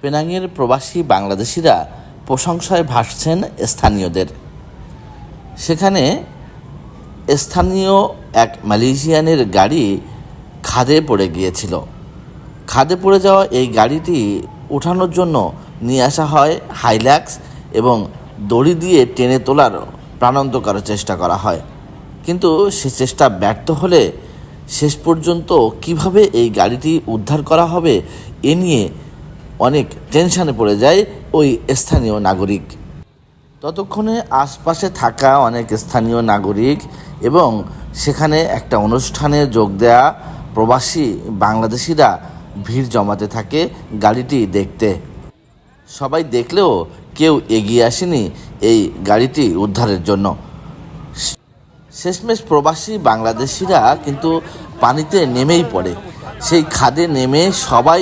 পেনাংয়ের প্রবাসী বাংলাদেশিরা প্রশংসায় ভাসছেন স্থানীয়দের। সেখানে স্থানীয় এক মালয়েশিয়ানের গাড়ি খাদে পড়ে গিয়েছিল। খাদে পড়ে যাওয়া এই গাড়িটি উঠানোর জন্য নিয়ে আসা হয় হাইল্যাক্স এবং দড়ি দিয়ে টেনে তোলার প্রাণান্তকর চেষ্টা করা হয়। কিন্তু সে চেষ্টা ব্যর্থ হলে শেষ পর্যন্ত কীভাবে এই গাড়িটি উদ্ধার করা হবে এ নিয়ে অনেক টেনশানে পড়ে যায় ওই স্থানীয় নাগরিক। ততক্ষণে আশপাশে থাকা অনেক স্থানীয় নাগরিক এবং সেখানে একটা অনুষ্ঠানে যোগ দেয়া প্রবাসী বাংলাদেশিরা ভিড় জমাতে থাকে গাড়িটি দেখতে। সবাই দেখলেও কেউ এগিয়ে আসেনি এই গাড়িটি উদ্ধারের জন্য। শেষমেশ প্রবাসী বাংলাদেশিরা কিন্তু পানিতে নেমেই পড়ে। সেই খাদে নেমে সবাই